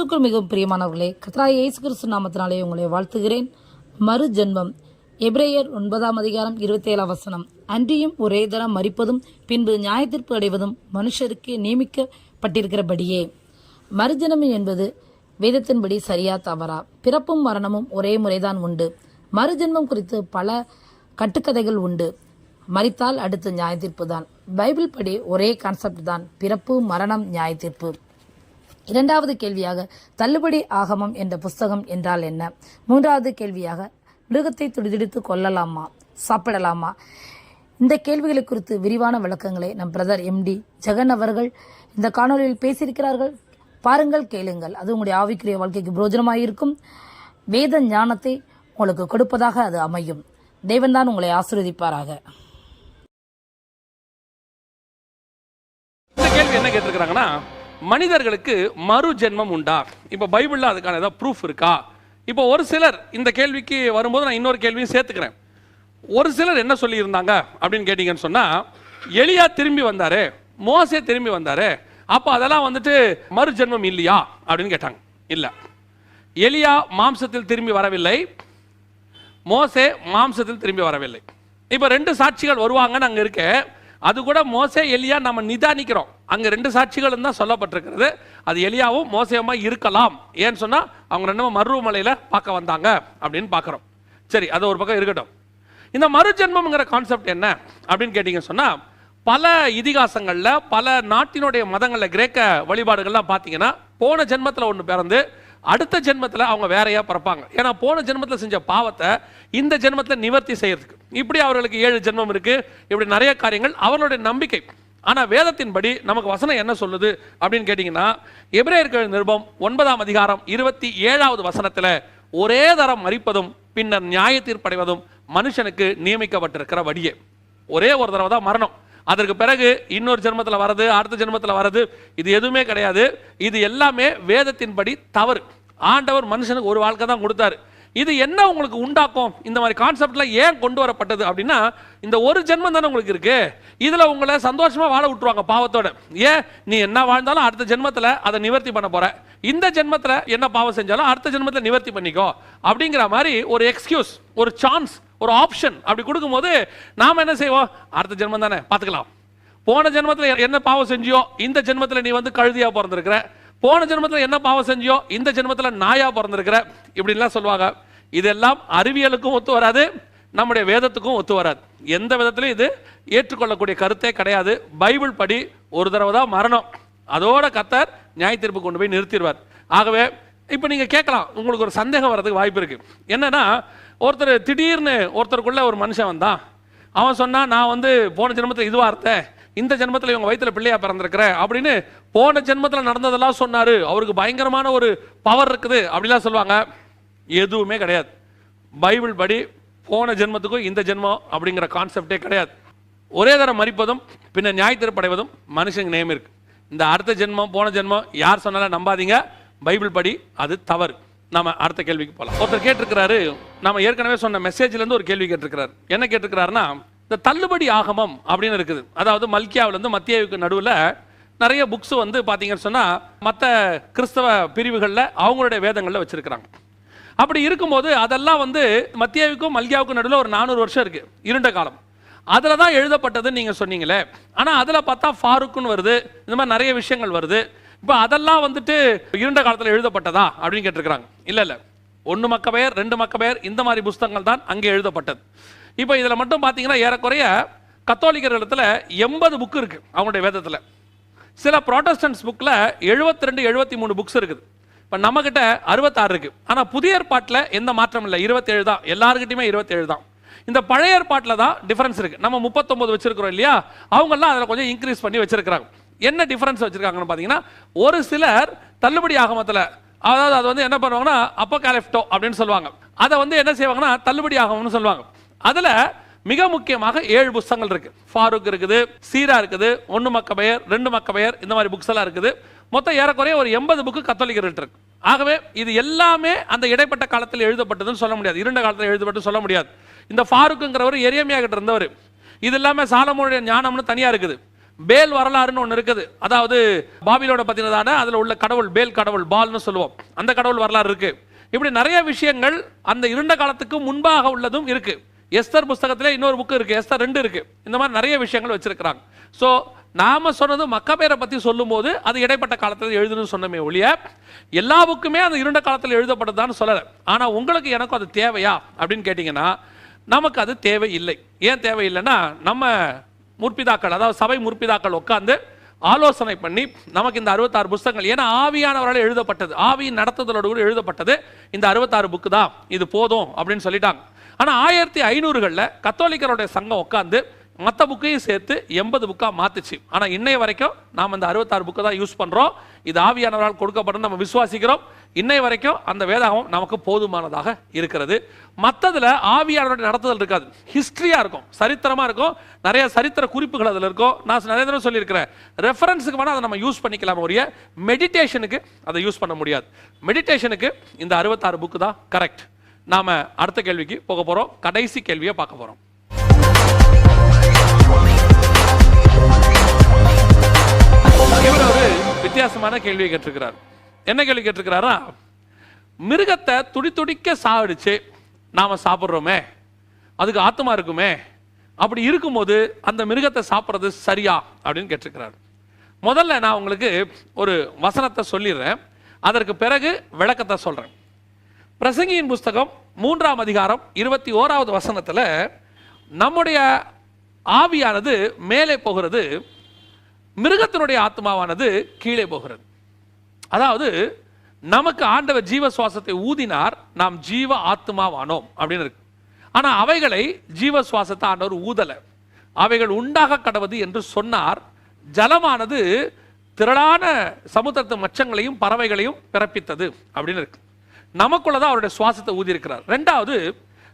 கிறிஸ்துக்குள் மிகவும் பிரியமானவர்களே கத்ராய் இயேசு கிறிஸ்து நாமத்தினாலே உங்களை வாழ்த்துகிறேன். மறு ஜென்மம் எப்ரேயர் ஒன்பதாம் அதிகாரம் இருபத்தேழாம் வசனம். அன்றியும் ஒரே தரம் மறிப்பதும் பின்பு நியாயத்தீர்ப்பு அடைவதும் மனுஷருக்கு நியமிக்கப்பட்டிருக்கிறபடியே. மறுஜென்மம் என்பது வேதத்தின்படி சரியா தவறா? பிறப்பும் மரணமும் ஒரே முறைதான் உண்டு. மறுஜென்மம் குறித்து பல கட்டுக்கதைகள் உண்டு. மறித்தால் அடுத்து நியாயத்தீர்ப்பு தான். பைபிள் படி ஒரே கான்செப்ட் தான். பிறப்பு மரணம் நியாயத்தீர்ப்பு இரண்டாவது கேள்வியாக தள்ளுபடி ஆகமம் என்ற புஸ்தகம் என்றால் என்ன? மூன்றாவது கேள்வியாக மிருகத்தை துடிதுடித்து கொல்லலாமா? சாப்பிடலாமா? இந்த கேள்விகளை குறித்து விரிவான விளக்கங்களை நம் பிரதர் எம்டி ஜெகன் அவர்கள் இந்த காணொலியில் பேசியிருக்கிறார்கள். பாருங்கள் கேளுங்கள். அது உங்களுடைய ஆவிக்குரிய வாழ்க்கைக்கு பிரோஜனமாக இருக்கும் வேத ஞானத்தை உங்களுக்கு கொடுப்பதாக அது அமையும். தேவன்தான் உங்களை ஆசீர்வதிப்பாராக. என்ன கேட்டிருக்கிறாங்கன்னா மனிதர்களுக்கு மறு ஜென்மம் உண்டா? இப்போ பைபிளில் அதுக்கான ஏதாவது ப்ரூஃப் இருக்கா? இப்போ ஒரு சிலர் இந்த கேள்விக்கு வரும்போது நான் இன்னொரு கேள்வியும் சேர்த்துக்கிறேன். ஒரு சிலர் என்ன சொல்லியிருந்தாங்க அப்படின்னு கேட்டிங்கன்னு சொன்னால் எளியா திரும்பி வந்தாரு மோசே திரும்பி வந்தாரு அப்போ அதெல்லாம் வந்துட்டு மறு ஜென்மம் இல்லையா? அப்படின்னு கேட்டாங்க. இல்லை. எலியா மாம்சத்தில் திரும்பி வரவில்லை மோசே மாம்சத்தில் திரும்பி வரவில்லை. இப்போ ரெண்டு சாட்சிகள் வருவாங்கன்னு அங்கே இருக்கேன் அது கூட மோசே எலியா நம்ம நிதானிக்கிறோம். அங்கே ரெண்டு சாட்சிகளும் தான் சொல்லப்பட்டிருக்கிறது. அது எலியாவும் மோசேயுமா இருக்கலாம்? ஏன்னு சொன்னால் அவங்க ரெண்டும் மருவமலையில் பார்க்க வந்தாங்க அப்படின்னு பார்க்குறோம். சரி அது ஒரு பக்கம் இருக்கட்டும். இந்த மறுஜென்மம்ங்கிற கான்செப்ட் என்ன அப்படின்னு கேட்டிங்க சொன்னால் பல இதிகாசங்களில் பல நாட்டினுடைய மதங்களில் கிரேக்க வழிபாடுகள்லாம் பார்த்தீங்கன்னா போன ஜென்மத்தில் ஒன்று பிறந்து அடுத்த ஜென்மத்தில் அவங்க வேறையாக பிறப்பாங்க. ஏன்னா போன ஜென்மத்தில் செஞ்ச பாவத்தை இந்த ஜென்மத்தில் நிவர்த்தி செய்யறதுக்கு இப்படி அவர்களுக்கு ஏழு ஜென்மம் இருக்கு. இப்படி நிறைய காரியங்கள் அவர்களுடைய நம்பிக்கை. ஆனால் வேதத்தின்படி நமக்கு வசனம் என்ன சொல்லுது அப்படின்னு கேட்டிங்கன்னா எபிரேயர்கள் நிருபம் ஒன்பதாம் அதிகாரம் இருபத்தி ஏழாவது வசனத்தில் ஒரே தரம் மறிப்பதும் பின்னர் நியாய தீர்ப்படைவதும் மனுஷனுக்கு நியமிக்கப்பட்டிருக்கிற வழியே. ஒரே ஒரு தடவை தான் மரணம். அதற்கு பிறகு இன்னொரு ஜென்மத்தில் வர்றது அடுத்த ஜென்மத்தில் வரது இது எதுவுமே கிடையாது. இது எல்லாமே வேதத்தின்படி தவறு. ஆண்டவர் மனுஷனுக்கு ஒரு வாழ்க்கை தான் கொடுத்தாரு. இது என்ன உங்களுக்கு உண்டாக்கும்? இந்த மாதிரி கான்செப்ட்ல ஏன் கொண்டு வரப்பட்டது அப்படின்னா இந்த ஒரு ஜென்மம் தானே உங்களுக்கு இருக்கு. இதுல உங்களை சந்தோஷமா வாழ விட்டுருவாங்க பாவத்தோட. ஏன்? நீ என்ன வாழ்ந்தாலும் அடுத்த ஜென்மத்தில் அதை நிவர்த்தி பண்ண போற. இந்த ஜென்மத்தில் என்ன பாவம் செஞ்சாலும் அடுத்த ஜென்மத்தில் நிவர்த்தி பண்ணிக்கோ. அப்படிங்கிற மாதிரி ஒரு எக்ஸ்கியூஸ் ஒரு சான்ஸ் ஒரு ஆப்ஷன் அப்படி கொடுக்கும்போது நாம என்ன செய்வோம்? அடுத்த ஜென்மம் தானே பார்த்துக்கலாம். போன ஜென்மத்தில் என்ன பாவம் செஞ்சியோ இந்த ஜென்மத்தில் நீ வந்து கழுதியாக பிறந்திருக்கிற. போன ஜென்மத்தில் என்ன பாவம் செஞ்சியோ இந்த ஜென்மத்தில் நாயா பிறந்திருக்கிற இப்படின்லாம் சொல்லுவாங்க. இதெல்லாம் அறிவியலுக்கும் ஒத்து வராது நம்முடைய வேதத்துக்கும் ஒத்து வராது. எந்த விதத்திலையும் இது ஏற்றுக்கொள்ளக்கூடிய கருத்தே கிடையாது. பைபிள் படி ஒரு தடவை தான் மரணம். அதோட கத்தர் நியாய தீர்ப்பு கொண்டு போய் நிறுத்திடுவார். ஆகவே இப்போ நீங்கள் கேட்கலாம் உங்களுக்கு ஒரு சந்தேகம் வர்றதுக்கு வாய்ப்பு இருக்குது என்னென்னா ஒருத்தர் திடீர்னு ஒருத்தருக்குள்ளே ஒரு மனுஷன் வந்தான். அவன் சொன்னால் நான் வந்து போன ஜென்மத்தில் இதுவாக இருந்தேன் இந்த ஜென்மத்தில் இவங்க வயிற்றில் பிள்ளையா பிறந்திருக்கிறேன் அப்படின்னு போன ஜென்மத்தில் நடந்ததெல்லாம் சொன்னார். அவருக்கு பயங்கரமான ஒரு பவர் இருக்குது. அப்படிலாம் சொல்லுவாங்க. எதுவுமே கிடையாது. பைபிள் படி போன ஜென்மத்துக்கும் இந்த ஜென்மம் அப்படிங்கிற கான்செப்டே கிடையாது. ஒரே தரம் மறிப்பதும் பின்ன நியாயத்திற்படைவதும் மனுஷங்க நேம் இருக்கு. இந்த அடுத்த ஜென்மம் போன ஜென்மம் யார் சொன்னாலும் நம்பாதீங்க. பைபிள் படி அது தவறு. நம்ம அடுத்த கேள்விக்கு போகலாம் ஒருத்தர் கேட்டிருக்கிறாரு. நம்ம ஏற்கனவே சொன்ன மெசேஜ்லேருந்து ஒரு கேள்வி கேட்டிருக்கிறார். என்ன கேட்டிருக்கிறாருன்னா இந்த தள்ளுபடி ஆகமம் அப்படின்னு இருக்குது. அதாவது மல்கியாவிலேருந்து மத்தியாவுக்கு நடுவில் நிறைய புக்ஸ் வந்து பார்த்தீங்கன்னு சொன்னால் மற்ற கிறிஸ்தவ பிரிவுகளில் அவங்களுடைய வேதங்களில் வச்சிருக்கிறாங்க. அப்படி இருக்கும்போது அதெல்லாம் வந்து மத்தியாவுக்கும் மல்கியாவுக்கும் நடுவில் ஒரு நானூறு வருஷம் இருக்கு. இருண்ட காலம். அதில் தான் எழுதப்பட்டதுன்னு நீங்கள் சொன்னீங்களே. ஆனால் அதில் பார்த்தா ஃபாருக்குன்னு வருது. இந்த மாதிரி நிறைய விஷயங்கள் வருது. இப்போ அதெல்லாம் வந்துட்டு இருண்ட காலத்தில் எழுதப்பட்டதா அப்படின்னு கேட்டிருக்கிறாங்க. இல்லை இல்லை. ஒன்று மக்கபெயர் ரெண்டு மக்கபெயர் இந்த மாதிரி புஸ்தகங்கள் தான் அங்கே எழுதப்பட்டது. இப்போ இதில் மட்டும் பார்த்தீங்கன்னா ஏறக்குறைய கத்தோலிக்கர் இடத்துல எண்பது புக்கு இருக்குது அவங்களுடைய வேதத்தில். சில ப்ராட்டஸ்டன்ஸ் புக்கில் 72 ரெண்டு எழுபத்தி மூணு புக்ஸ் இருக்குது. இப்போ நம்மக்கிட்ட அறுபத்தாறு இருக்குது ஆனால் புதிய ஏற்பாட்டில் எந்த மாற்றம் இல்லை. இருபத்தேழு தான். எல்லாருக்கிட்டையுமே இருபத்தேழு தான். இந்த பழைய ஏற்பாட்டில் தான் டிஃப்ரென்ஸ் இருக்குது நம்ம முப்பத்தொம்போது வச்சுருக்கிறோம் இல்லையா? அவங்கெல்லாம் அதில் கொஞ்சம் இன்க்ரீஸ் பண்ணி வச்சுருக்கிறாங்க. என்ன டிஃப்ரென்ஸ் வச்சுருக்காங்கன்னு பார்த்தீங்கன்னா ஒரு சிலர் தள்ளுபடி ஆகமத்தில் அதாவது அது வந்து என்ன பண்ணுவாங்கன்னா அப்போகாலிப்டோ அப்படின்னு சொல்லுவாங்க. அதை வந்து என்ன செய்வாங்கன்னா தள்ளுபடி ஆகமம்னு சொல்லுவாங்க. அதில் மிக முக்கியமாக ஏழு புஸ்தகங்கள் இருக்கு. ஃபாரூக் இருக்குது சீரா இருக்குது ஒன்று மக்க பெயர் ரெண்டு மக்க பெயர் இந்த மாதிரி புக்ஸ் எல்லாம் இருக்குது. மொத்தம் ஏறக்குறைய ஒரு எண்பது புக்கு கத்தோலிக்கர்கிட்ட இருக்கு. ஆகவே இது எல்லாமே அந்த இடைப்பட்ட காலத்தில் எழுதப்பட்டதுன்னு சொல்ல முடியாது. இருண்ட காலத்தில் எழுதப்பட்டு சொல்ல முடியாது. இந்த ஃபாரூக்குங்கிறவர் எரியமையாகிட்ட இருந்தவர். இது இல்லாமல் சாலமோனுடைய ஞானம்னு தனியாக இருக்குது. பேல் வரலாறுன்னு ஒன்று இருக்குது. அதாவது பாபிலோட பற்றினதான அதில் உள்ள கடவுள் பேல் கடவுள் பால்னு சொல்லுவோம். அந்த கடவுள் வரலாறு இருக்குது இப்படி நிறைய விஷயங்கள் அந்த இருண்ட காலத்துக்கு முன்பாக உள்ளதும் இருக்குது எஸ்தர் புஸ்தகத்திலே இன்னொரு புக்கு இருக்குது எஸ்தர் ரெண்டு இருக்குது இந்த மாதிரி நிறைய விஷயங்கள் வச்சுருக்கிறாங்க. ஸோ நாம் சொன்னது மக்கபேரை பற்றி சொல்லும்போது அது இடைப்பட்ட காலத்தில் எழுதுன்னு சொன்னமே ஒழிய எல்லா புக்குமே அந்த இருண்ட காலத்தில் எழுதப்பட்டதான்னு சொல்லலை. ஆனால் உங்களுக்கு எனக்கும் அது தேவையா? அப்படின்னு கேட்டிங்கன்னா நமக்கு அது தேவையில்லை. ஏன் தேவையில்லைன்னா நம்ம முற்பிதாக்கள் அதாவது சபை முற்பிதாக்கள் உட்காந்து ஆலோசனை பண்ணி நமக்கு இந்த அறுபத்தாறு புஸ்தகங்கள் ஏன்னா ஆவியானவரால் எழுதப்பட்டது. ஆவியின் நடத்துதலோடு கூட எழுதப்பட்டது. இந்த அறுபத்தாறு புக்கு தான். இது போதும் அப்படின்னு சொல்லிட்டாங்க. ஆனால் ஆயிரத்தி ஐநூறுகளில் கத்தோலிக்கருடைய சங்கம் உட்காந்து மற்ற புக்கையும் சேர்த்து எண்பது புக்காக மாற்றுச்சு ஆனால் இன்னைய வரைக்கும் நாம் இந்த அறுபத்தாறு புக்கை தான் யூஸ் பண்ணுறோம் இது ஆவியானவரால் கொடுக்கப்படும் நம்ம விசுவாசிக்கிறோம். இன்னைய வரைக்கும் அந்த வேதாகம் நமக்கு போதுமானதாக இருக்கிறது. மற்றதில் ஆவியானவருடைய நடத்துதல் இருக்காது. ஹிஸ்ட்ரியாக இருக்கும் சரித்திரமாக இருக்கும். நிறைய சரித்திர குறிப்புகள் அதில் இருக்கும். நான் நிறைய தடவை சொல்லியிருக்கிறேன். ரெஃபரன்ஸுக்கு வேணால் அதை நம்ம யூஸ் பண்ணிக்கலாம் ஒழிய மெடிடேஷனுக்கு அதை யூஸ் பண்ண முடியாது. மெடிடேஷனுக்கு இந்த அறுபத்தாறு புக்கு தான் கரெக்ட். நாம அடுத்த கேள்விக்கு போக போறோம். கடைசி கேள்வியை பார்க்க போறோம். இவர் ஒரு வித்தியாசமான கேள்வியை கேட்டிருக்கிறார். என்ன கேள்வி கேட்டிருக்கிறாரா? மிருகத்தை துடி துடிக்க சாடிச்சு நாம சாப்பிட்றோமே அதுக்கு ஆத்மா இருக்குமே அப்படி இருக்கும்போது அந்த மிருகத்தை சாப்பிட்றது சரியா அப்படின்னு கேட்டிருக்கிறார். முதல்ல நான் உங்களுக்கு ஒரு வசனத்தை சொல்லிடுறேன். அதற்கு பிறகு விளக்கத்தை சொல்றேன். பிரசங்கியின் புஸ்தகம் மூன்றாம் அதிகாரம் இருபத்தி ஓராவது வசனத்தில் நம்முடைய ஆவியானது மேலே போகிறது மிருகத்தினுடைய ஆத்மாவானது கீழே போகிறது. அதாவது நமக்கு ஆண்டவர் ஜீவ சுவாசத்தை ஊதினார் நாம் ஜீவ ஆத்மாவானோம் அப்படின்னு இருக்கு. ஆனால் அவைகளை ஜீவ சுவாசத்தை ஆண்டவர் ஊதல. அவைகள் உண்டாக கடவது என்று சொன்னார். ஜலமானது திரளான சமுத்திரத்து மச்சங்களையும் பறவைகளையும் பிறப்பித்தது அப்படின்னு இருக்கு. நமக்குள்ளதான் அவருடைய சுவாசத்தை ஊதி இருக்கிறார் ரெண்டாவது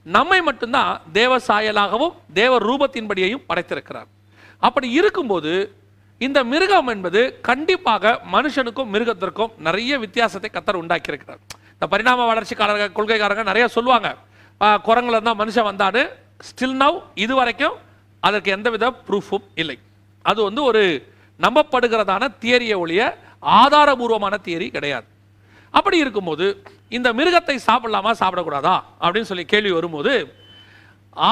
நம்மை மட்டும்தான் தேவ சாயலாகவும் தேவ ரூபத்தின்படியையும் படைத்திருக்கிறார். அப்படி இருக்கும்போது இந்த மிருகம் என்பது கண்டிப்பாக மனுஷனுக்கும் மிருகத்திற்கும் நிறைய வித்தியாசத்தை கத்தர் உண்டாக்கியிருக்கிறார். இந்த பரிணாம வளர்ச்சிக்காரங்க கொள்கைக்காரங்க நிறைய சொல்லுவாங்க. குரங்குல இருந்தால் மனுஷன் வந்தான்னு. ஸ்டில் நவ் இது வரைக்கும் அதற்கு எந்தவித ப்ரூஃபும் இல்லை. அது வந்து ஒரு நம்பப்படுகிறதான தியரியை ஒழிய ஆதாரபூர்வமான தியரி கிடையாது. அப்படி இருக்கும்போது இந்த மிருகத்தை சாப்பிடலாமா சாப்பிடக்கூடாதா? அப்படின்னு சொல்லி கேள்வி வரும்போது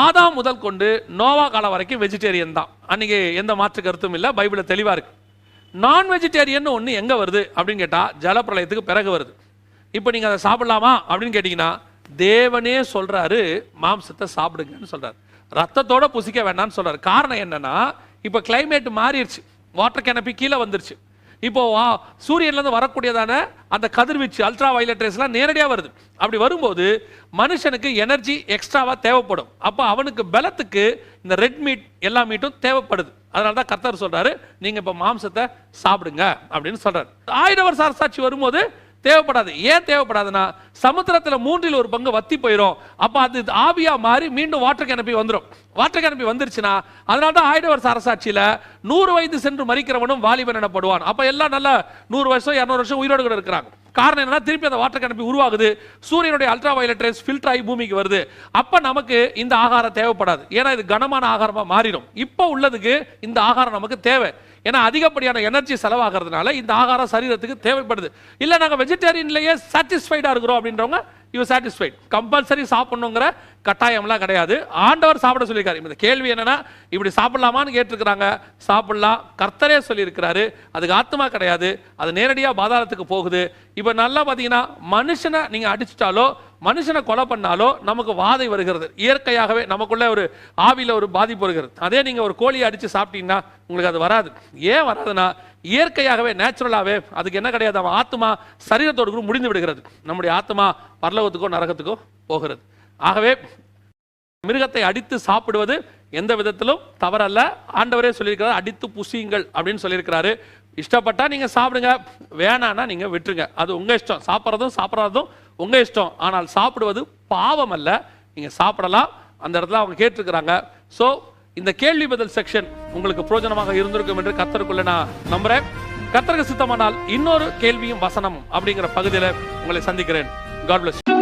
ஆதாம் முதல் கொண்டு நோவா காலம் வரைக்கும் வெஜிடேரியன் தான். அன்றைக்கி எந்த மாற்று கருத்தும் இல்லை பைபிளில் தெளிவாக இருக்குது நான் வெஜிடேரியன் ஒன்று எங்கே வருது? அப்படின்னு கேட்டால் ஜலப்பிரளயத்துக்கு பிறகு வருது. இப்போ நீங்கள் அதை சாப்பிடலாமா? அப்படின்னு கேட்டிங்கன்னா தேவனே சொல்கிறாரு மாம்சத்தை சாப்பிடுங்கன்னு சொல்கிறார் ரத்தத்தோட புசிக்க வேண்டாம்னு சொல்கிறார் காரணம் என்னன்னா இப்போ கிளைமேட் மாறிடுச்சு. வாட்டர் கேனப்பி கீழே வந்துருச்சு. இப்போ சூரியன்லேருந்து வரக்கூடியதான அந்த கதிர்வீச்சு அல்ட்ரா வயலட் ரேஸ்லாம் நேரடியாக வருது. அப்படி வரும்போது மனுஷனுக்கு எனர்ஜி எக்ஸ்ட்ராவாக தேவைப்படும். அப்போ அவனுக்கு பலத்துக்கு இந்த ரெட் மீட் எல்லா மீட்டும் தேவைப்படுது. அதனால தான் கர்த்தர் சொல்கிறாரு நீங்கள் இப்போ மாம்சத்தை சாப்பிடுங்க அப்படின்னு சொல்கிறார் ஆயிரம் வருஷ அரசாட்சி வரும்போது தேவைப்படாது. ஏன் தேவைப்படாதுன்னா சமுத்திரத்தில் மூன்றில் ஒரு பங்கு வத்தி போயிடும் அப்போ அது ஆவியாக மாறி மீண்டும் வாட்டர் கேனப்பி வந்துடும் வாட்டர் கேனப்பி வந்துருச்சுன்னா அதனால தான் ஆயிரம் வருஷ அரசாட்சியில் நூறு வயது சென்று மறிக்கிறவனும் வாலிபன் எனப்படுவான். அப்போ எல்லாம் நல்லா நூறு வருஷம் இரநூறு வருஷம் உயிரோடு கூட இருக்கிறாங்க. காரணம் என்னன்னா திருப்பி அந்த வாட்டர் கேனப்பி உருவாகுது. சூரியனுடைய அல்ட்ரா வயலட் ரேஸ் ஃபில்டர் ஆகி பூமிக்கு வருது. அப்போ நமக்கு இந்த ஆகாரம் தேவைப்படாது. ஏன்னா இது கனமான ஆகாரமாக மாறிடும். இப்போ உள்ளதுக்கு இந்த ஆகாரம் நமக்கு தேவை. ஏன்னா அதிகப்படியான எனர்ஜி செலவாகிறதுனால இந்த ஆகாரம் சரீரத்துக்கு தேவைப்படுது. இல்லை நாங்கள் வெஜிடேரியன்லேயே சாட்டிஸ்ஃபைடாக இருக்கிறோம் அப்படின்றவங்க யூ சாட்டிஸ்ஃபைட் கம்பல்சரி சாப்பிடணுங்கிற கட்டாயம்லாம் கிடையாது. ஆண்டவர் சாப்பிட சொல்லியிருக்காரு. இந்த கேள்வி என்னன்னா இப்படி சாப்பிடலாமான்னு கேட்டிருக்கிறாங்க. சாப்பிடலாம். கர்த்தரே சொல்லியிருக்கிறாரு. அதுக்கு ஆத்மா கிடையாது. அது நேரடியாக பாதாளத்துக்கு போகுது. இப்போ நல்லா பார்த்தீங்கன்னா மனுஷனை நீங்கள் அடிச்சிட்டாலோ மனுஷனை கொலை பண்ணாலோ நமக்கு வாதை வருகிறது. இயற்கையாகவே நமக்குள்ள ஒரு ஆவியில் ஒரு பாதிப்பு வருகிறது. அதே நீங்கள் ஒரு கோழியை அடித்து சாப்பிட்டீங்கன்னா உங்களுக்கு அது வராது. ஏன் வராதுன்னா இயற்கையாகவே நேச்சுரலாகவே அதுக்கு என்ன கிடையாது. அவன் ஆத்மா சரீரத்தோடு கூட முடிந்து விடுகிறது. நம்முடைய ஆத்மா பரலோகத்துக்கோ நரகத்துக்கோ போகிறது. ஆகவே மிருகத்தை அடித்து சாப்பிடுவது எந்த விதத்திலும் தவறல்ல. ஆண்டவரே சொல்லியிருக்கிறார் அடித்து புசியுங்கள் அப்படின்னு சொல்லியிருக்கிறாரு. இஷ்டப்பட்டா நீங்க சாப்பிடுங்க. வேணான்னா நீங்க விட்டுருங்க. அது உங்க இஷ்டம். சாப்பிட்றதும் சாப்பிட்றதும் உங்க இஷ்டம். ஆனால் சாப்பிடுவது பாவம் அல்ல. நீங்க சாப்பிடலாம். அந்த இடத்துல அவங்க கேட்டிருக்கிறாங்க. ஸோ இந்த கேள்வி பதில் செக்ஷன் உங்களுக்கு பிரயோஜனமாக இருந்திருக்கும் என்று கத்தருக்குள்ள நான் நம்புறேன். கத்தருக்கு சித்தமானால் இன்னொரு கேள்வியும் வசனம் அப்படிங்கிற பகுதியில் உங்களை சந்திக்கிறேன். God plus